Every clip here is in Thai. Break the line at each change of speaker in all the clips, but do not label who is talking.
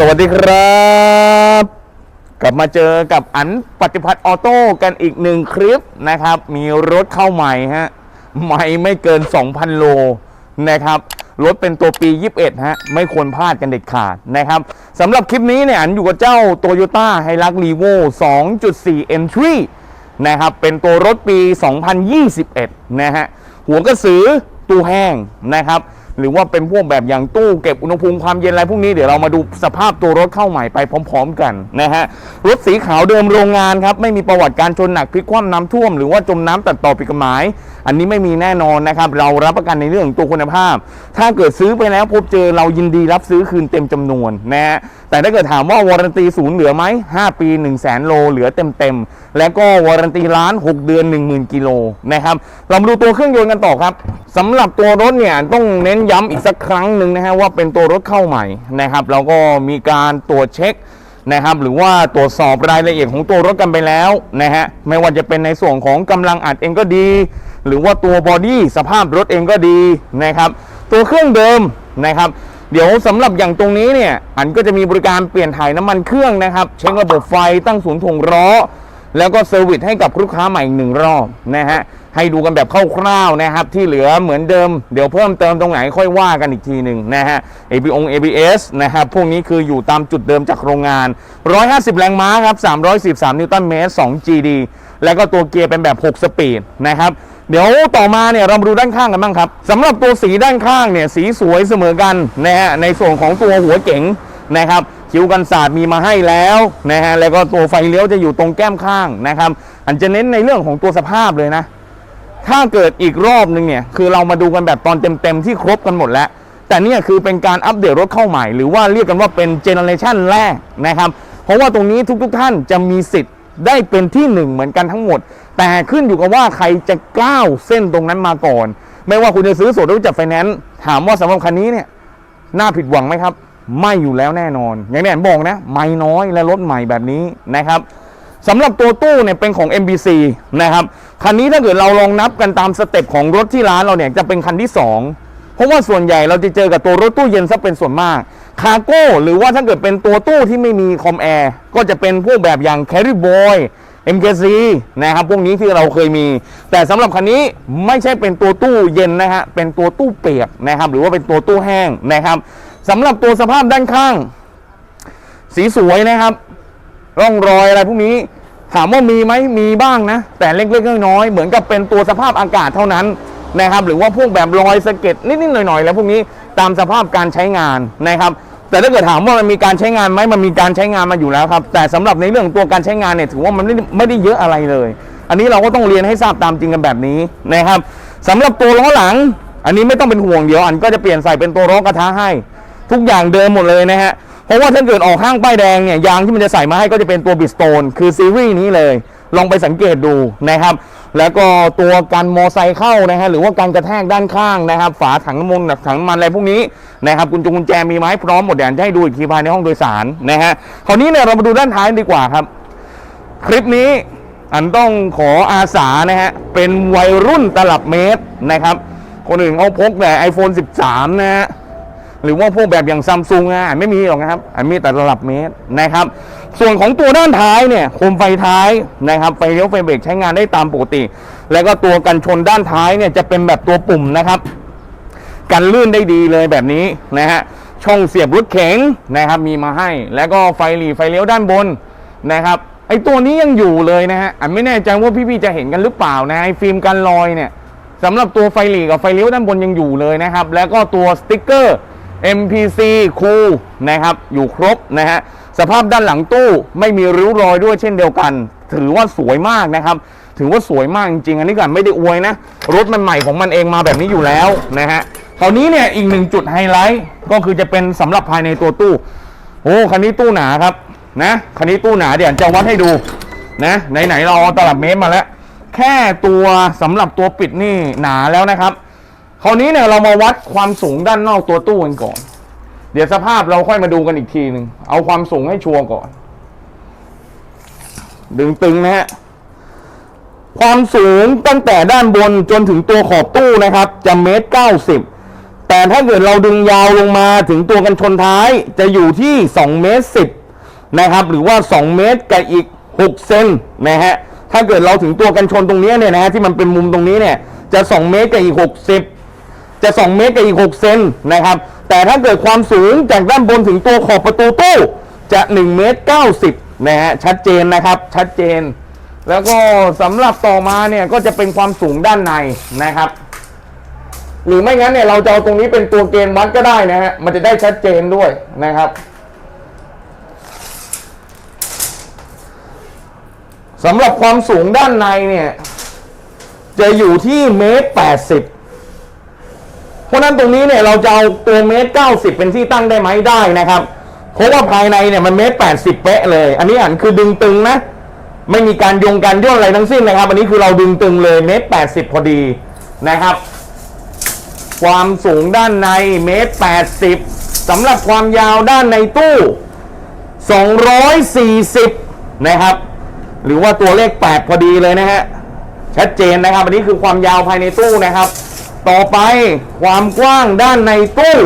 สวัสดีครับ กลับมาเจอกับอันปฏิพัฒน์ออโต้กันอีกหนึ่งคลิปนะครับ มีรถเข้าใหม่ฮะใหม่ไม่เกิน 2,000 โลนะครับรถเป็นตัวปี 21 ฮะ ไม่ควรพลาดกันเด็ดขาดนะครับสำหรับคลิปนี้เนี่ยอันอยู่กับเจ้า Toyota h i l u x r e v o 2.4 Entry นะครับเป็นตัวรถปี 2021 นะฮะหัวกระสือตูแห้งนะครับ หรือว่าเป็นพวกแบบอย่างตู้เก็บอุณหภูมิความเย็นอะไรพวกนี้เดี๋ยวเรามาดูสภาพตัวรถเข้าใหม่ไปพร้อม ๆ กันนะฮะรถสีขาวเดิมโรงงานครับไม่มีประวัติการชนหนักพลิกคว่ำน้ำท่วมหรือว่าจมน้ำตัดต่อผิดกฎหมาย อันนี้ไม่มีแน่นอนนะครับเรารับประกันในเรื่องของตัวคุณภาพ ถ้าเกิดซื้อไปแล้วพบเจอเรายินดีรับซื้อคืนเต็มจำนวนนะฮะแต่ถ้าเกิดถามว่าวารันตีศูนย์เหลือไหม5 ปี 1 0 0 0 0แสนโลเหลือเต็มๆและก็วารันตีล้าน 6 เดือน 10,000กิโลนะครับเรามาดูตัวเครื่องยนต์กันต่อครับ สำหรับตัวรถเนี่ยต้องเน้นย้ำอีกสักครั้งหนึ่งนะฮะว่าเป็นตัวรถเข้าใหม่นะครับแล้วก็มีการตรวจเช็คนะครับหรือว่าตรวจสอบรายละเอียดของตัวรถกันไปแล้วนะฮะไม่ว่าจะเป็นในส่วนของกำลังอัดเองก็ดี หรือว่าตัวบอดี้สภาพรถเองก็ดีนะครับตัวเครื่องเดิมนะครับ เดี๋ยวสำหรับอย่างตรงนี้เนี่ยอันก็จะมีบริการเปลี่ยนถ่ายน้ำมันเครื่องนะครับเช็คระบบไฟตั้งศูนย์ถ่วงล้อแล้วก็เซอร์วิสให้กับลูกค้าใหม่อีกหนึ่งรอบนะฮะ ให้ดูกันแบบคร่าวๆนะครับ ที่เหลือเหมือนเดิมเดี๋ยวเพิ่มเติมตรงไหนค่อยว่ากันอีกทีหนึ่งนะฮะ ABO ABS นะครับพวกนี้คืออยู่ตามจุดเดิมจากโรงงาน 150 แรงม้าครับ 313 นิวตันเมตร 2 GD แล้วก็ตัวเกียร์เป็นแบบ 6 สปีดนะครับเดี๋ยวต่อมาเนี่ยเรามาดูด้านข้างกันบ้างครับสำหรับตัวสีด้านข้างเนี่ยสีสวยเสมอกันนะฮะในส่วนของตัวหัวเก๋งนะครับคิ้วกันศาสตร์มีมาให้แล้วนะฮะแล้วก็ตัวไฟเลี้ยวจะอยู่ตรงแก้มข้างนะครับอันจะเน้นในเรื่องของตัวสภาพเลยนะ ถ้าเกิดอีกรอบนึงเนี่ยคือเรามาดูกันแบบตอนเต็มๆที่ครบกันหมดแล้ว แต่เนี่ยคือเป็นการอัปเดตรถเข้าใหม่ หรือว่าเรียกกันว่าเป็นเจเนอเรชันแรกนะครับ เพราะว่าตรงนี้ทุกๆท่านจะมีสิทธิ์ได้เป็นที่หนึ่งเหมือนกันทั้งหมด แต่ขึ้นอยู่กับว่าใครจะก้าวเส้นตรงนั้นมาก่อน ไม่ว่าคุณจะซื้อสดหรือจับไฟแนนซ์ถามว่าสำหรับคันนี้เนี่ยน่าผิดหวังไหมครับ ไม่อยู่แล้วแน่นอน อย่างที่แอนบอกนะ ไม่น้อยและรถใหม่แบบนี้นะครับ สำหรับตัวตู้เนี่ยเป็นของ MBC นะครับ คันนี้ถ้าเกิดเราลองนับกันตามสเต็ปของรถที่ร้านเราเนี่ยจะเป็นคันที่ 2 เพราะว่าส่วนใหญ่เราจะเจอกับตัวรถตู้เย็นซะเป็นส่วนมากคาโก้หรือว่าถ้าเกิดเป็นตัวตู้ที่ไม่มีคอมแอร์ก็จะเป็นพวกแบบอย่าง Carry Boy MKC นะครับพวกนี้ที่เราเคยมี แต่สำหรับคันนี้ไม่ใช่เป็นตัวตู้เย็นนะฮะเป็นตัวตู้เปียกนะครับหรือว่าเป็นตัวตู้แห้งนะครับสำหรับตัวสภาพด้านข้าง สีสวยนะครับ ร่องรอยอะไรพวกนี้ ถามว่ามีไหมมีบ้างนะ แต่เล็กๆน้อยๆเหมือนกับเป็นตัวสภาพอากาศเท่านั้นนะครับ หรือว่าพวกแบบรอยสะเก็ดนิดๆหน่อยๆ แล้วพวกนี้ตามสภาพการใช้งานนะครับ แต่ถ้าเกิดถามว่ามันมีการใช้งานไหมมันมีการใช้งานมาอยู่แล้วครับ แต่สำหรับในเรื่องของตัวการใช้งานเนี่ยถือว่ามันไม่ได้ไม่ได้เยอะอะไรเลย อันนี้เราก็ต้องเรียนให้ทราบตามจริงกันแบบนี้นะครับสำหรับตัวล้อหลัง อันนี้ไม่ต้องเป็นห่วงเดี๋ยวอันก็จะเปลี่ยนใส่เป็นตัวล้อกระทะให้ ทุกอย่างเดิมหมดเลยนะฮะ เพราะว่าถ้าเกิดออกข้างป้ายแดงเนี่ยยางที่มันจะใส่มาให้ก็จะเป็นตัวบิสโตนคือซีรีส์นี้เลย ลองไปสังเกตดูนะครับ แล้วก็ตัวกันมอไซค์เข้านะฮะหรือว่าการกระแทกด้านข้างนะครับ ฝาถังน้ำมันถังน้ำมันอะไรพวกนี้นะครับกุญจงกุญแจมีไหมพร้อมหมดเดี๋ยวจะให้ดูอีกทีภายในห้องโดยสารนะฮะคราวนี้เนี่ยเรามาดูด้านท้ายดีกว่าครับ คลิปนี้อันต้องขออาสานะฮะเป็นวัยรุ่นตลับเมตรนะครับ คนอื่นเขาพกแต่ iPhone 13 นะฮะ หรือว่าพวกแบบอย่างซัมซุงอะไม่มีหรอกนะครับอันมีแต่ระดับเมตรนะครับ ส่วนของตัวด้านท้ายเนี่ยโคมไฟท้ายนะครับไฟเลี้ยวไฟเบรกใช้งานได้ตามปกติ แล้วก็ตัวกันชนด้านท้ายเนี่ยจะเป็นแบบตัวปุ่มนะครับ กันลื่นได้ดีเลยแบบนี้นะฮะช่องเสียบรถเข็งนะครับ มีมาให้ แล้วก็ไฟหลีไฟเลี้ยวด้านบนนะครับไอตัวนี้ยังอยู่เลยนะฮะอันไม่แน่ใจว่าพี่ๆจะเห็นกันหรือเปล่านะไอฟิล์มกันรอยเนี่ยสำหรับตัวไฟหลีกับไฟเลี้ยวด้านบนยังอยู่เลยนะครับ แล้วก็ตัวสติ๊กเกอร์ MPC คูลนะครับ อยู่ครบนะฮะ สภาพด้านหลังตู้ไม่มีริ้วรอยด้วยเช่นเดียวกัน ถือว่าสวยมากนะครับ ถือว่าสวยมากจริงๆ อันนี้กันไม่ได้อวยนะ รถมันใหม่ของมันเองมาแบบนี้อยู่แล้วนะฮะคราวนี้เนี่ยอีกหนึ่งจุดไฮไลท์ก็คือจะเป็นสำหรับภายในตัวตู้ โอ้คันนี้ตู้หนาครับนะคันนี้ตู้หนาเดี๋ยวจะวัดให้ดูนะไหนๆเราเอาตลับเมตรมาแล้ว แค่ตัวสำหรับตัวปิดนี่หนาแล้วนะครับ คราวนี้เนี่ยเรามาวัดความสูงด้านนอกตัวตู้กันก่อน เดี๋ยวสภาพเราค่อยมาดูกันอีกทีหนึ่งเอาความสูงให้ชัวร์ก่อน ดึงตึงนะฮะความสูงตั้งแต่ด้านบนจนถึงตัวขอบตู้นะครับ จะเมตรเก้าสิบแต่ถ้าเกิดเราดึงยาวลงมาถึงตัวกันชนท้าย จะอยู่ที่2เมตร10นะครับ หรือว่า2เมตรกับอีก6เซนนะฮะถ้าเกิดเราถึงตัวกันชนตรงนี้เนี่ยนะฮะที่มันเป็นมุมตรงนี้เนี่ย จะ2เมตรกับอีก60 จะ 2 เมตรกับอีก 6 เซนนะครับ แต่ถ้าเกิดความสูงจากด้านบนถึงตัวขอบประตูตู้จะ 1 เมตร 90 นะฮะ ชัดเจนนะครับ ชัดเจน แล้วก็สำหรับต่อมาเนี่ยก็จะเป็นความสูงด้านในนะครับ หรือไม่งั้นเนี่ยเราจะเอาตรงนี้เป็นตัวเกณฑ์วัดก็ได้นะฮะ มันจะได้ชัดเจนด้วยนะครับสำหรับความสูงด้านในเนี่ยจะอยู่ที่เมตรแปดสิบ เพราะนั้นตรงนี้เนี่ยเราจะเอาตัวเมตรเก้าสิบเป็นที่ตั้งได้ไหมได้นะครับ เพราะว่าภายในเนี่ยมันเมตรแปดสิบเป๊ะเลย อันนี้อันคือดึงตึงนะ ไม่มีการโยงการย่นอะไรทั้งสิ้นนะครับ อันนี้คือเราดึงตึงเลยเมตรแปดสิบพอดีนะครับ ความสูงด้านในเมตรแปดสิบสำหรับความยาวด้านในตู้ 240 นะครับ หรือว่าตัวเลข 8 พอดีเลยนะฮะชัดเจนนะครับ อันนี้คือความยาวภายในตู้นะครับ ต่อไปความกว้างด้านในตู้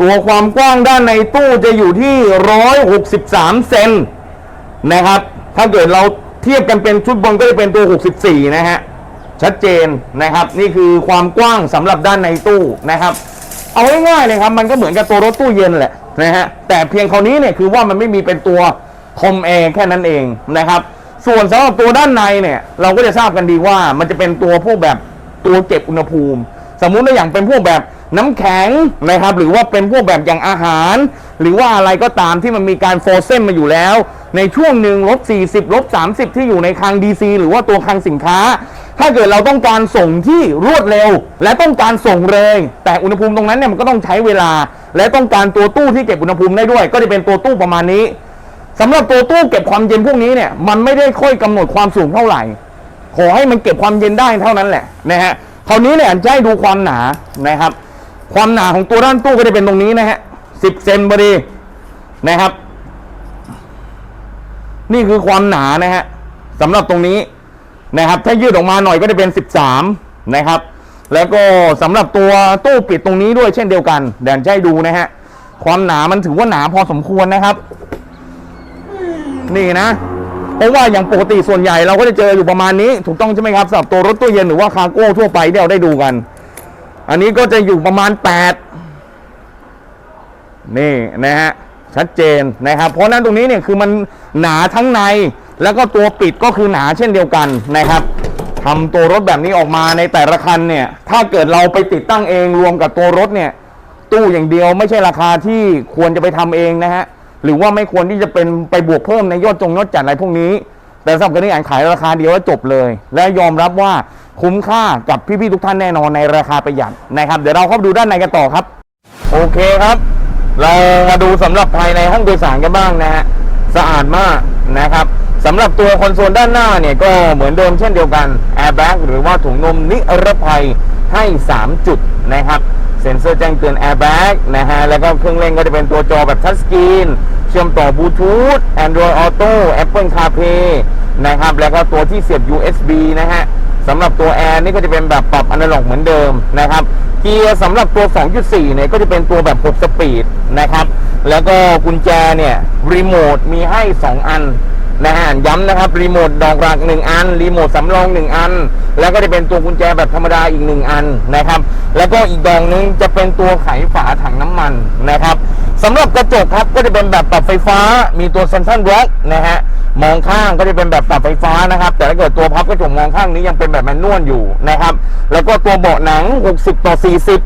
ตัวความกว้างด้านในตู้จะอยู่ที่ 163 เซนนะครับ ถ้าเกิดเราเทียบกันเป็นชุดบนก็จะเป็นตัว 64 นะฮะ ชัดเจนนะครับ นี่คือความกว้างสำหรับด้านในตู้นะครับ เอาง่ายๆเลยครับ มันก็เหมือนกับตัวรถตู้เย็นแหละนะฮะ แต่เพียงคราวนี้เนี่ยคือว่ามันไม่มีเป็นตัวคอมแอร์แค่นั้นเองนะครับ ส่วนสำหรับตัวด้านในเนี่ยเราก็จะทราบกันดีว่ามันจะเป็นตัวพวกแบบตัวเก็บอุณหภูมิ สมมุติว่าอย่างเป็นพวกแบบน้ำแข็งนะครับ หรือว่าเป็นพวกแบบอย่างอาหาร หรือว่าอะไรก็ตามที่มันมีการโฟเซนมาอยู่แล้ว ในช่วงหนึ่งลบ40ลบ30 ที่อยู่ในคลัง DC หรือว่าตัวคลังสินค้า ถ้าเกิดเราต้องการส่งที่รวดเร็ว และต้องการส่งเลยแต่อุณหภูมิตรงนั้นเนี่ยมันก็ต้องใช้เวลา และต้องการตัวตู้ที่เก็บอุณหภูมิได้ด้วย ก็จะเป็นตัวตู้ประมาณนี้ สำหรับตัวตู้เก็บความเย็นพวกนี้เนี่ยมันไม่ได้ค่อยกำหนดความสูงเท่าไหร่ ขอให้มันเก็บความเย็นได้เท่านั้นแหละนะฮะคราวนี้เนี่ยจะให้ดูความหนานะครับ ความหนาของตัวด้านตู้ก็จะเป็นตรงนี้นะฮะสิบเซนพอดีนะครับ นี่คือความหนานะฮะสำหรับตรงนี้นะครับ ถ้ายืดออกมาหน่อยก็จะเป็น13นะครับ แล้วก็สำหรับตัวตู้ปิดตรงนี้ด้วยเช่นเดียวกันเดี๋ยวจะให้ดูนะฮะความหนามันถือว่าหนาพอสมควรนะครับ นี่นะ เพราะว่าอย่างปกติส่วนใหญ่เราก็จะเจออยู่ประมาณนี้ ถูกต้องใช่ไหมครับสำหรับตัวรถตู้เย็นหรือว่าคาร์โก้ทั่วไปที่เราได้ดูกัน อันนี้ก็จะอยู่ประมาณ8นี่นะฮะชัดเจนนะครับ เพราะฉะนั้นตรงนี้เนี่ยคือมันหนาทั้งใน แล้วก็ตัวปิดก็คือหนาเช่นเดียวกันนะครับทำตัวรถแบบนี้ออกมาในแต่ละคันเนี่ย ถ้าเกิดเราไปติดตั้งเองรวมกับตัวรถเนี่ย ตู้อย่างเดียวไม่ใช่ราคาที่ควรจะไปทำเองนะฮะ หรือว่าไม่ควรที่จะเป็นไปบวกเพิ่มในยอดจงยอดจัดอะไรพวกนี้ แต่สำหรับกันดีอ่านขายราคาเดียวแล้วจบเลย และยอมรับว่าคุ้มค่ากับพี่ๆทุกท่านแน่นอนในราคาประหยัดนะครับ เดี๋ยวเราเข้าไปดูด้านในกันต่อครับ โอเคครับ เรามาดูสำหรับภายในห้องโดยสารกันบ้างนะฮะสะอาดมากนะครับสำหรับตัวคอนโซลด้านหน้าเนี่ยก็เหมือนเดิมเช่นเดียวกันแอร์แบ็กหรือว่าถุงนมนิรภัยให้ 3 จุดนะครับ ซ็นเซอร์แจ้งเตือนแอร์แบ็กนะฮะ แล้วก็เครื่องเล่นก็จะเป็นตัวจอแบบทัชสกรีน เชื่อมต่อบลูทูธ Android Auto Apple CarPlay นะครับ แล้วก็ตัวที่เสียบ USB นะฮะสำหรับตัวแอร์นี่ก็จะเป็นแบบปรับอนาล็อกเหมือนเดิมนะครับ เกียร์สำหรับตัว 2.4 เนี่ยก็จะเป็นตัวแบบ 6 สปีดนะครับ แล้วก็กุญแจเนี่ยรีโมทมีให้ 2 อัน นะฮะย้ำนะครับรีโมทดอกรัก 1 อันรีโมทสำรอง 1 อัน แล้วก็จะเป็นตัวกุญแจแบบธรรมดาอีก 1 อันนะครับ แล้วก็อีกดองนึงจะเป็นตัวไขฝาถังน้ำมันนะครับสำหรับกระจกครับก็จะเป็นแบบปรับไฟฟ้า มีตัวเซนทรัลบล็อกนะฮะมองข้างก็จะเป็นแบบปรับไฟฟ้านะครับ แต่ถ้าเกิดตัวพับกระจกมองข้างนี้ยังเป็นแบบแมนนวลอยู่นะครับ แล้วก็ตัวเบาะหนัง 60 ต่อ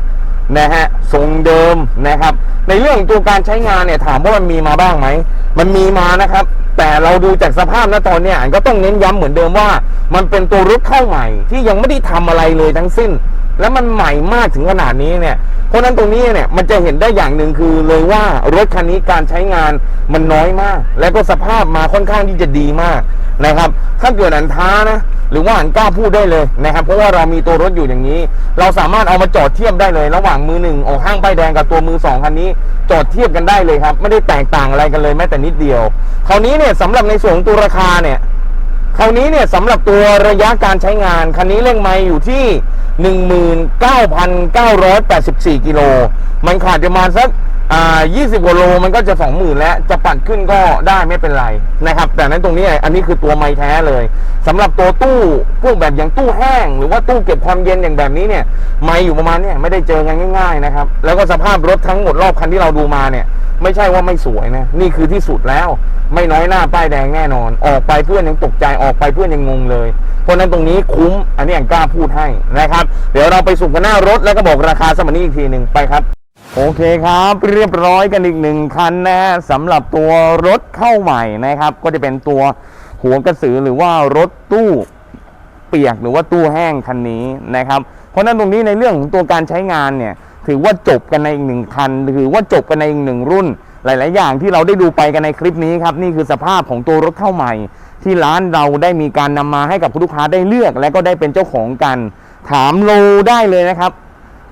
40 นะฮะทรงเดิมนะครับ ในเรื่องตัวการใช้งานเนี่ยถามว่ามันมีมาบ้างไหมมันมีมานะครับ แต่เราดูจากสภาพนะตอนเนี้ยอันก็ต้องเน้นย้ำเหมือนเดิมว่า มันเป็นตัวรถเข้าใหม่ที่ยังไม่ได้ทำอะไรเลยทั้งสิ้น แล้วมันใหม่มากถึงขนาดนี้เนี่ย เพราะฉะนั้นตรงนี้เนี่ยมันจะเห็นได้อย่างหนึ่งคือเลยว่ารถคันนี้การใช้งานมันน้อยมาก แล้วก็สภาพมาค่อนข้างที่จะดีมากนะครับ ถ้าเกิดอันท้านะ หรือว่าอันกล้าพูดได้เลยนะครับ เพราะว่าเรามีตัวรถอยู่อย่างนี้ เราสามารถเอามาจอดเทียบได้เลย ระหว่างมือหนึ่งออกห้างป้ายแดงกับตัวมือสองคันนี้ จอดเทียบกันได้เลยครับ ไม่ได้แตกต่างอะไรกันเลยแม้แต่นิดเดียว คราวนี้เนี่ยสำหรับในส่วนของตัวราคาเนี่ยคราวนี้เนี่ยสำหรับตัวระยะการใช้งานคันนี้เร่งไมล์อยู่ที่ 19,984กิโลมันขาดประมาณสัก อ่า20กว่าโลมันก็จะ20,000แล้ว จะปัดขึ้นก็ได้ไม่เป็นไรนะครับ แต่นั้นตรงนี้อันนี้คือตัวไม้แท้เลยสำหรับตัวตู้พวกแบบอย่างตู้แห้ง หรือว่าตู้เก็บความเย็นอย่างแบบนี้เนี่ย ไม้อยู่ประมาณเนี่ยไม่ได้เจอกันง่าย ๆนะครับ แล้วก็สภาพรถทั้งหมดรอบคันที่เราดูมาเนี่ย ไม่ใช่ว่าไม่สวยนะนี่คือที่สุดแล้ว ไม่น้อยหน้าป้ายแดงแน่นอน ออกไปเพื่อนยังตกใจออกไปเพื่อนยังงงเลย เพราะฉะนั้นตรงนี้คุ้มอันนี้อย่างกล้าพูดให้นะครับ เดี๋ยวเราไปสุ่มกันหน้ารถแล้วก็บอกราคาสมัยนี้อีกทีหนึ่งไปครับ โอเคครับ เรียบร้อยกันอีกหนึ่งคันนะฮะสำหรับตัวรถเข้าใหม่นะครับ ก็จะเป็นตัวหัวกระสือหรือว่ารถตู้เปียกหรือว่าตู้แห้งคันนี้นะครับ เพราะนั้นตรงนี้ในเรื่องของตัวการใช้งานเนี่ยถือว่าจบกันในอีกหนึ่งคันถือว่าจบกันในอีกหนึ่งรุ่น หลาย ๆ อย่างที่เราได้ดูไปกันในคลิปนี้ครับ นี่คือสภาพของตัวรถเข้าใหม่ ที่ร้านเราได้มีการนำมาให้กับลูกค้าได้เลือก และก็ได้เป็นเจ้าของกัน ถามโลได้เลยนะครับ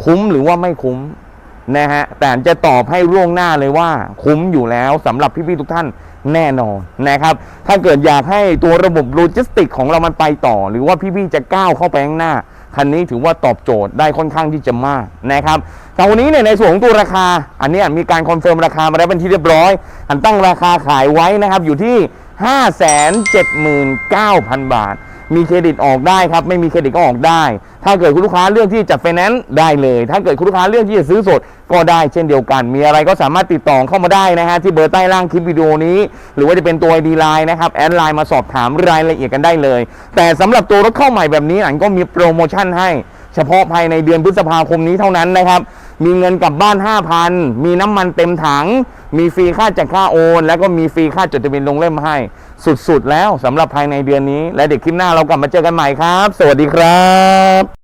คุ้มหรือว่าไม่คุ้ม นะฮะแต่จะตอบให้ร่วงหน้าเลยว่าคุ้มอยู่แล้วสำหรับพี่ๆทุกท่านแน่นอนนะครับ ถ้าเกิดอยากให้ตัวระบบโลจิสติกของเรามันไปต่อ หรือว่าพี่ๆจะก้าวเข้าไปข้างหน้าคันนี้ถือว่าตอบโจทย์ได้ค่อนข้างที่จะมากนะครับแต่วันนี้เนี่ยในส่วนของตัวราคา อันนี้มีการคอนเฟิร์มราคามาแล้วเป็นที่เรียบร้อยอันตั้งราคาขายไว้นะครับอยู่ที่ 579,000 บาท มีเครดิตออกได้ครับ ไม่มีเครดิตก็ออกได้ ถ้าเกิดคุณลูกค้าเลือกที่จะไฟแนนซ์ได้เลย ถ้าเกิดคุณลูกค้าเลือกที่จะซื้อสดก็ได้เช่นเดียวกัน มีอะไรก็สามารถติดต่อเข้ามาได้นะฮะที่เบอร์ใต้ล่างคลิปวิดีโอนี้ หรือว่าจะเป็นตัวดีไลน์นะครับแอดไลน์มาสอบถามรายละเอียดกันได้เลย แต่สำหรับตัวรถเข้าใหม่แบบนี้อันก็มีโปรโมชั่นให้ เฉพาะภายในเดือนพฤษภาคมนี้เท่านั้นนะครับ มีเงินกลับบ้าน 5,000 มีน้ำมันเต็มถัง มีฟรีค่าจัดค่าโอน แล้วก็มีฟรีค่าจดทะเบียนลงเล่มให้ สุดๆ แล้วสำหรับภายในเดือนนี้ และเด็กคลิปหน้าเรากลับมาเจอกันใหม่ครับ สวัสดีครับ